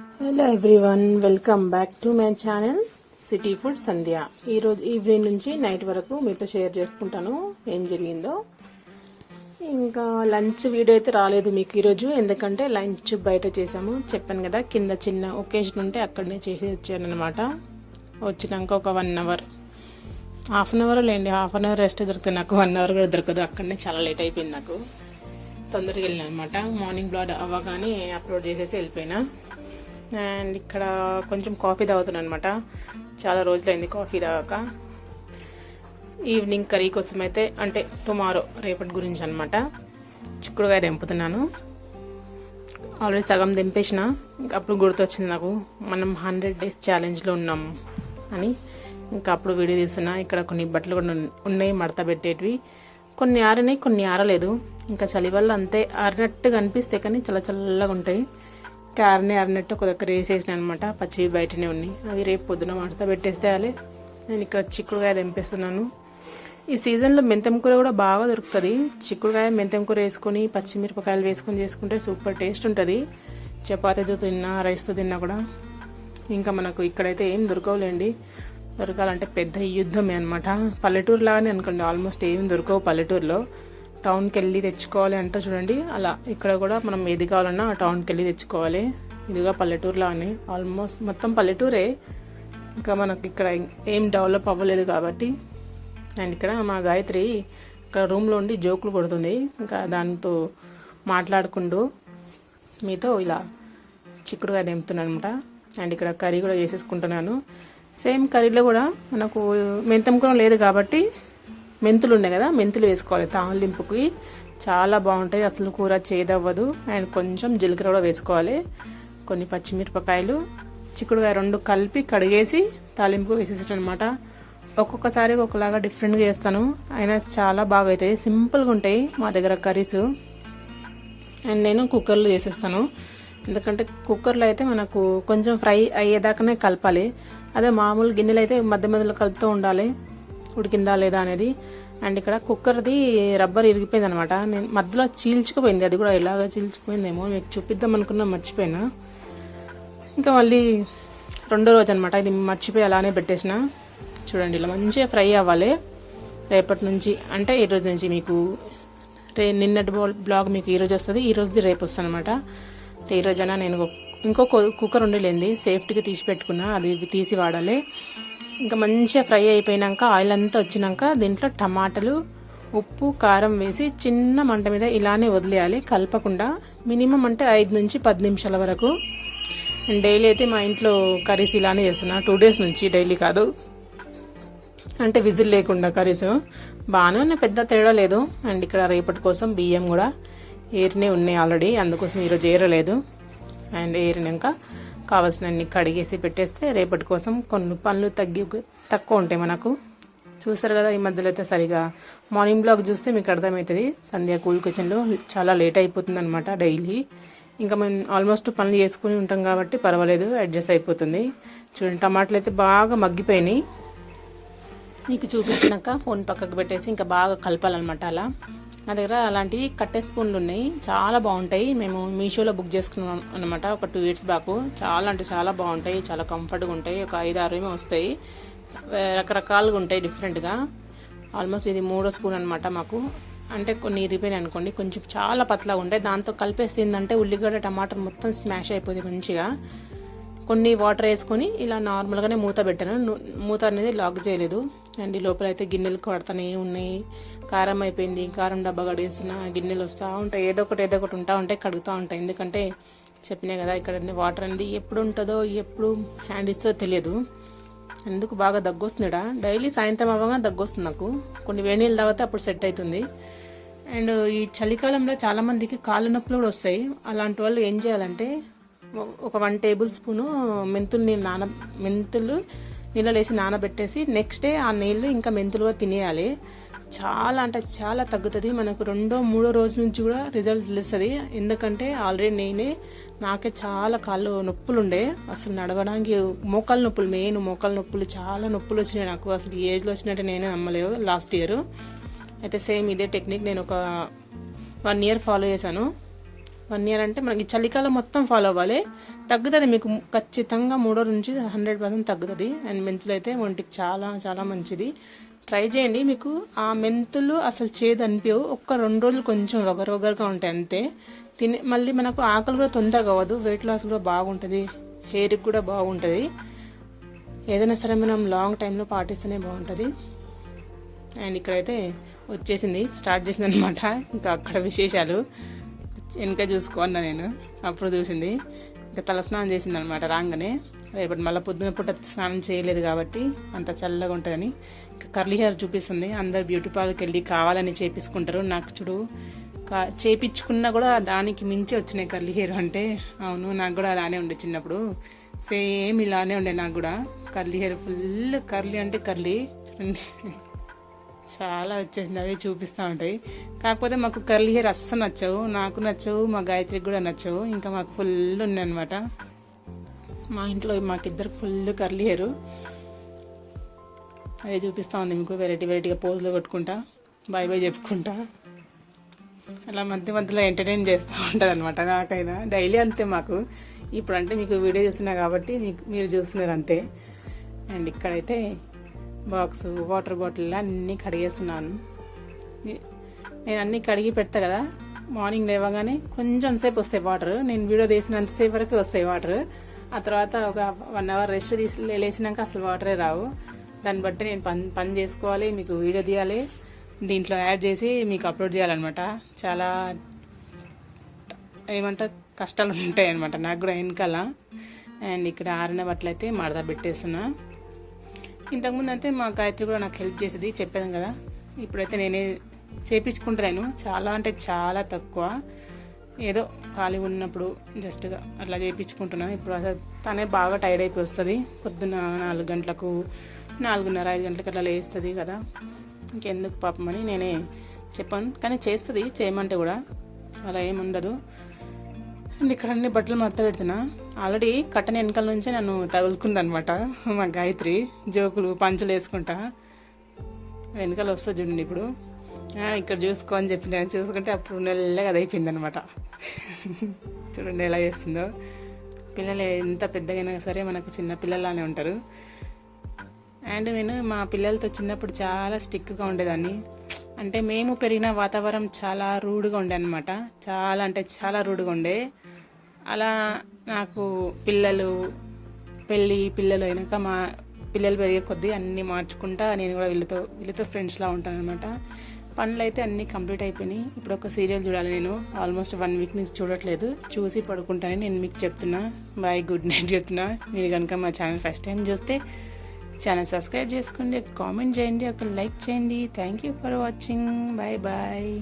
Hello everyone welcome back to my channel city food Sandhya ఈరోజు evening నుంచి night వరకు మీతో షేర్ చేసుకుంటాను ఏం జరిగిందో. ఇంకా లంచ్ వీడియో అయితే రాలేదు మీకు ఈరోజు ఎందుకంటే లంచ్ బయట చేసాము చెప్పాను కదా కింద చిన్న ఒకేషన్ ఉంటే అక్కడనే చేసి వచ్చాను అనమాట వచ్చినాక ఒక one hour half an hour లేండి హాఫ్ అన్ అవర్ రెస్ట్ దొరుకుతుంది నాకు వన్ అవర్ కూడా దొరకదు అక్కడనే చాలా లేట్ అయిపోయింది నాకు. తొందరగా వెళ్ళిన అనమాట మార్నింగ్ బ్లాడ్ అవ్వగానే అప్లోడ్ చేసేసి వెళ్ళిపోయినా. అండ్ ఇక్కడ కొంచెం కాఫీ తాగుతున్నాను అనమాట చాలా రోజులైంది కాఫీ తాగాక. ఈవినింగ్ కర్రీ కోసం అయితే అంటే టుమారో రేపటి గురించి అనమాట చిక్కుడుగా తెంపుతున్నాను. ఆల్రెడీ సగం దింపేసిన అప్పుడు గుర్తొచ్చింది నాకు మనం హండ్రెడ్ డేస్ ఛాలెంజ్లో ఉన్నాం అని. ఇంకా అప్పుడు వీడియో తీస్తున్నా. ఇక్కడ కొన్ని బట్టలు కూడా ఉన్నాయి మడత పెట్టేటివి. కొన్ని ఆరినాయి కొన్ని ఆరలేదు. ఇంకా చలి వల్ల అంతే. ఆరినట్టుగా అనిపిస్తాయి కానీ చాలా చల్లగా ఉంటాయి. ఇంకా అరినట్టు ఒక దగ్గర వేసేసిన అనమాట పచ్చివి బయటనే ఉన్నాయి. అవి రేపు పొద్దున మడత పెట్టేసేయాలి. నేను ఇక్కడ చిక్కుడుకాయ తెంపేస్తున్నాను. ఈ సీజన్లో మెంతం కూర కూడా బాగా దొరుకుతుంది. చిక్కుడుకాయ మెంతం కూర వేసుకొని పచ్చిమిరపకాయలు వేసుకొని చేసుకుంటే సూపర్ టేస్ట్ ఉంటుంది. చపాతీతో తిన్నా రైస్తో తిన్నా కూడా ఇంకా మనకు ఇక్కడైతే ఏం దొరకవులేండి. దొరకాలంటే పెద్ద యుద్ధమే అనమాట పల్లెటూరు లాగానే అనుకోండి. ఆల్మోస్ట్ ఏం దొరకవు పల్లెటూరులో. టౌన్కి వెళ్ళి తెచ్చుకోవాలి అంటే చూడండి. అలా ఇక్కడ కూడా మనం ఏది కావాలన్నా టౌన్కి వెళ్ళి తెచ్చుకోవాలి. ఇదిగా పల్లెటూరులానే ఆల్మోస్ట్ మొత్తం పల్లెటూరే. ఇంకా మనకి ఇక్కడ ఏం డెవలప్ అవ్వలేదు కాబట్టి. అండ్ ఇక్కడ మా గాయత్రి ఇక్కడ రూమ్లో ఉండి జోకులు కొడుతుంది. ఇంకా దాంతో మాట్లాడుకుంటూ మీతో ఇలా చిక్కుడుగా దింపుతున్నాను అనమాట అండ్ ఇక్కడ కర్రీ కూడా చేసేసుకుంటున్నాను. సేమ్ కర్రీలో కూడా మనకు మెంతం కూర లేదు కాబట్టి మెంతులు ఉన్నాయి కదా మెంతులు వేసుకోవాలి. తాలింపుకి చాలా బాగుంటాయి. అసలు కూర చేదవ్వదు. అండ్ కొంచెం జీలకర్ర కూడా వేసుకోవాలి. కొన్ని పచ్చిమిరపకాయలు చిక్కుడుకాయ రెండు కలిపి కడిగేసి తాలింపు వేసేసాను అనమాట ఒక్కొక్కసారి ఒకలాగా డిఫరెంట్గా చేస్తాను. అయినా చాలా బాగా అవుతాయి సింపుల్గా ఉంటాయి మా దగ్గర కర్రీస్. అండ్ నేను కుక్కర్లో చేసేస్తాను. ఎందుకంటే కుక్కర్లో అయితే మనకు కొంచెం ఫ్రై అయ్యేదాకానే కలపాలి. అదే మామూలు గిన్నెలు అయితే మధ్య మధ్యలో కలుపుతూ ఉండాలి. ఉడికిందా లేదా అనేది. అండ్ ఇక్కడ కుక్కర్ది రబ్బర్ ఇరిగిపోయింది అనమాట నేను మధ్యలో చీల్చుకుపోయింది. అది కూడా ఇలాగ చీల్చుకుపోయిందేమో. మీకు చూపిద్దాం అనుకున్నా మర్చిపోయినా. ఇంకా మళ్ళీ రెండో రోజు అనమాట ఇది మర్చిపోయి అలానే పెట్టేసిన. చూడండి ఇలా మంచిగా ఫ్రై అవ్వాలి. రేపటి నుంచి అంటే ఈ రోజు నుంచి మీకు రే నిన్నటి బ్లాగ్ మీకు ఈ రోజు వస్తుంది ఈ రోజుది రేపు వస్తుంది అనమాట అంటే ఈరోజైనా నేను ఇంకో కుక్కర్ ఉండలేంది. సేఫ్టీగా తీసి పెట్టుకున్నా. అది తీసి వాడాలి. ఇంకా మంచిగా ఫ్రై అయిపోయినాక ఆయిల్ అంతా వచ్చినాక దీంట్లో టమాటాలు ఉప్పు కారం వేసి చిన్న మంట మీద ఇలానే వదిలేయాలి కలపకుండా. మినిమం అంటే ఐదు నుంచి పది నిమిషాల వరకు. అండ్ డైలీ అయితే మా ఇంట్లో కర్రీస్ ఇలానే చేస్తున్నా. టూ డేస్ నుంచి డైలీ కాదు. అంటే విజిల్ లేకుండా కర్రీస్. బాగానే ఉన్నాయి పెద్ద తేడా లేదు. అండ్ ఇక్కడ రేపటి కోసం బియ్యం కూడా ఏరినే ఉన్నాయి ఆల్రెడీ అందుకోసం ఈరోజు ఏరలేదు. అండ్ ఏరినాక కావాల్సినన్ని కడిగేసి పెట్టేస్తే రేపటి కోసం కొన్ని పనులు తగ్గి తక్కువ ఉంటాయి మనకు. చూసారు కదా ఈ మధ్యలో అయితే సరిగా మార్నింగ్ బ్లాగ్ చూస్తే మీకు అర్థమవుతుంది. సంధ్య కూల్ కిచెన్లో చాలా లేట్ అయిపోతుంది అనమాట డైలీ. ఇంకా మేము ఆల్మోస్ట్ పనులు చేసుకుని ఉంటాం కాబట్టి పర్వాలేదు అడ్జస్ట్ అయిపోతుంది. చూడండి టమాటాలు అయితే బాగా మగ్గిపోయినాయి. మీకు చూపించినాక ఫోన్ పక్కకు పెట్టేసి ఇంకా బాగా కలపాలన్నమాట అలా. నా దగ్గర అలాంటివి కట్టే స్పూన్లు ఉన్నాయి. చాలా బాగుంటాయి. మేము మీషోలో బుక్ చేసుకున్నాం అనమాట ఒక టూ ఇయర్స్ బ్యాక్. చాలా అంటే చాలా బాగుంటాయి. చాలా కంఫర్ట్గా ఉంటాయి. ఒక ఐదు ఆరు ఏమో వస్తాయి. రకరకాలుగా ఉంటాయి డిఫరెంట్గా. ఆల్మోస్ట్ ఇది మూడో స్పూన్ అనమాట మాకు. అంటే కొన్ని ఇరిపోయినాయి అనుకోండి. కొంచెం చాలా పతలాగా ఉంటాయి. దాంతో కలిపేసిందంటే ఉల్లిగడ్డ టమాటర్ మొత్తం స్మాష్ అయిపోతుంది మంచిగా. కొన్ని వాటర్ వేసుకొని ఇలా నార్మల్గానే మూత పెట్టాను. మూత అనేది లాక్ చేయలేదు. అండ్ ఈ లోపల అయితే గిన్నెలు కడతానే ఉన్నాయి. కారం అయిపోయింది కారం డబ్బా కడిగేసిన గిన్నెలు వస్తూ ఉంటాయి. ఏదో ఒకటి ఏదో ఒకటి ఉంటా ఉంటాయి కడుగుతూ ఉంటాయి ఎందుకంటే చెప్పినా కదా ఇక్కడ వాటర్ అనేది ఎప్పుడు ఉంటుందో ఎప్పుడు హ్యాండ్ ఇస్తుందో తెలియదు. ఎందుకు బాగా దగ్గొస్తుందిడా? డైలీ సాయంత్రం అవ్వగా దగ్గు వస్తుంది నాకు. కొన్ని వేడి నీళ్ళు తాగితే అప్పుడు సెట్ అవుతుంది. అండ్ ఈ చలికాలంలో చాలామందికి కాళ్ళ నొప్పులు కూడా వస్తాయి. అలాంటి వాళ్ళు ఏం చేయాలంటే ఒక వన్ టేబుల్ స్పూను మెంతులు నీళ్ళు నాన మెంతులు నీళ్ళలో వేసి నానబెట్టేసి నెక్స్ట్ డే ఆ నీళ్ళు ఇంకా మెంతులుగా తినేయాలి. చాలా అంటే చాలా తగ్గుతుంది. మనకు రెండో మూడో రోజు నుంచి కూడా రిజల్ట్ తెలుస్తుంది. ఎందుకంటే ఆల్రెడీ నేనే నాకే చాలా కాళ్ళు నొప్పులు ఉండే అసలు నడవడానికి మోకాళ్ళ నొప్పులు మెయిన్ మోకాళ్ళ నొప్పులు చాలా నొప్పులు వచ్చినాయి నాకు. అసలు ఈ ఏజ్లో వచ్చినట్టు నేనే నమ్మలేదు లాస్ట్ ఇయర్. అయితే సేమ్ ఇదే టెక్నిక్ నేను ఒక వన్ ఇయర్ ఫాలో చేశాను. వన్ ఇయర్ అంటే మనకి చలికాలం మొత్తం ఫాలో అవ్వాలి. తగ్గుతుంది మీకు ఖచ్చితంగా మూడో నుంచి హండ్రెడ్ పర్సెంట్ తగ్గుతుంది. అండ్ మెంతులు అయితే ఒంటికి చాలా చాలా మంచిది. ట్రై చేయండి. మీకు ఆ మెంతులు అసలు చేదు అనిపించవు. ఒక్క రెండు రోజులు కొంచెం రొగరొగరుగా ఉంటాయి అంతే. తినే మళ్ళీ మనకు ఆకలి కూడా తొందరగా అవ్వదు. వెయిట్ లాస్ కూడా బాగుంటుంది. హెయిర్కి కూడా బాగుంటుంది. ఏదైనా సరే మనం లాంగ్ టైంలో పాటిస్తేనే బాగుంటుంది. అండ్ ఇక్కడైతే వచ్చేసింది. స్టార్ట్ చేసింది అనమాట ఇంకా అక్కడ విశేషాలు. వెనక చూసుకున్నా నేను. అప్పుడు చూసింది. ఇంకా తలస్నానం చేసింది అనమాట రాగానే. రేపటి మళ్ళీ పొద్దున పూట స్నానం చేయలేదు కాబట్టి అంత చల్లగా ఉంటుందని. ఇంకా కర్లీ హెయిర్ చూపిస్తుంది. అందరు బ్యూటీ పార్లర్కి వెళ్ళి కావాలని చేపించుకుంటారు. నాకు చూడు చేపించుకున్నా కూడా దానికి మించి వచ్చినాయి కర్లీ హెయిర్ అంటే. అవును నాకు కూడా అలానే ఉండే చిన్నప్పుడు. సేమ్ ఇలానే ఉండే నాకు కూడా. కర్లీ హెయిర్ ఫుల్ కర్లీ అంటే కర్లీ. చూడండి చాలా వచ్చేసింది. అవే చూపిస్తూ ఉంటాయి. కాకపోతే మాకు కర్లీ హెయిర్ అస్సలు నచ్చవు. నాకు నచ్చవు మా గాయత్రికి కూడా నచ్చవు. ఇంకా మాకు ఫుల్ ఉన్నాయి అనమాట మా ఇంట్లో మాకిద్దరు ఫుల్ కర్లీ హెయిర్. అదే చూపిస్తూ ఉంది మీకు. వెరైటీ వెరైటీగా పోజులు కొట్టుకుంటా బాయ్ బాయ్ చెప్పుకుంటా. అలా మధ్య మధ్యలో ఎంటర్టైన్ చేస్తూ ఉంటుంది అనమాట నాకైనా. డైలీ అంతే మాకు. ఇప్పుడు అంటే మీకు వీడియో చూస్తున్నా కాబట్టి మీకు మీరు చూస్తున్నారు అంతే. అండ్ ఇక్కడైతే బాక్స్ వాటర్ బాటిల్ అన్నీ కడిగేస్తున్నాను. నేను అన్నీ కడిగి పెడతా కదా మార్నింగ్ లేవగానే కొంచెం సేపు వస్తాయి వాటర్. నేను వీడియో తీసినంతసేపు వరకు వస్తాయి వాటర్. ఆ తర్వాత ఒక వన్ అవర్ రెస్ట్ తీసి లేచినాక అసలు వాటరే రావు. దాన్ని బట్టి నేను పని పని చేసుకోవాలి మీకు వీడియో తీయాలి. దీంట్లో యాడ్ చేసి మీకు అప్లోడ్ చేయాలన్నమాట. చాలా ఏమంటారు కష్టాలు ఉంటాయి అనమాట నాకు కూడా వెనకాల. అండ్ ఇక్కడ ఆరిన బట్టలు అయితే మడత పెట్టేస్తున్నా. ఇంతకుముందు అయితే మా గాయత్రి కూడా నాకు హెల్ప్ చేసేది చెప్పాను కదా. ఇప్పుడైతే నేనే చేపించుకుంటాను చాలా అంటే చాలా తక్కువ. ఏదో ఖాళీ ఉన్నప్పుడు జస్ట్గా అట్లా చేయించుకుంటున్నాను ఇప్పుడు అసలు తనే బాగా టైర్డ్ అయిపోయి వస్తుంది. పొద్దున్న నాలుగు గంటలకు నాలుగున్నర ఐదు గంటలకు అట్లా లేస్తుంది కదా. ఇంకెందుకు పాపమని నేనే చెప్పాను. కానీ చేస్తుంది చేయమంటే కూడా. అలా ఏముండదు. అండ్ ఇక్కడ అన్ని బట్టలు మడత పెడుతున్నా. ఆల్రెడీ కట్టన వెనకాల నుంచే నన్ను తగులుకుందనమాట మా గాయత్రి. జోకులు పంచులు వేసుకుంటా. వెనకాల వస్తుంది చూడండి ఇప్పుడు. ఇక్కడ చూసుకో అని చెప్పి నేను చూసుకుంటే అప్పుడు నెల్లగా అది అయిపోయింది అనమాట చూడండి ఎలా చేస్తుందో. పిల్లలు ఎంత పెద్దగైనా సరే మనకు చిన్న పిల్లలానే ఉంటారు. అండ్ నేను మా పిల్లలతో చిన్నప్పుడు చాలా స్టిక్గా ఉండేదాన్ని. అంటే మేము పెరిగిన వాతావరణం చాలా రూడ్గా ఉండే అనమాట చాలా అంటే చాలా రూడ్గా ఉండే. అలా నాకు పిల్లలు పెళ్ళి పిల్లలు అయినాక మా పిల్లలు పెరిగే కొద్దీ అన్నీ మార్చుకుంటా నేను కూడా వీళ్ళతో వీళ్ళతో ఫ్రెండ్స్లా ఉంటాను అనమాట పనులు అయితే అన్నీ కంప్లీట్ అయిపోయినాయి. ఇప్పుడు ఒక సీరియల్ చూడాలి నేను. ఆల్మోస్ట్ వన్ వీక్ నుంచి చూడట్లేదు. చూసి పడుకుంటానని నేను మీకు చెప్తున్నా. బాయ్ గుడ్ నైట్ చెప్తున్నా. మీరు కనుక మా ఛానల్ ఫస్ట్ టైం చూస్తే ఛానల్ సబ్స్క్రైబ్ చేసుకోండి కామెంట్ చేయండి ఒక లైక్ చేయండి. Thank you for watching bye bye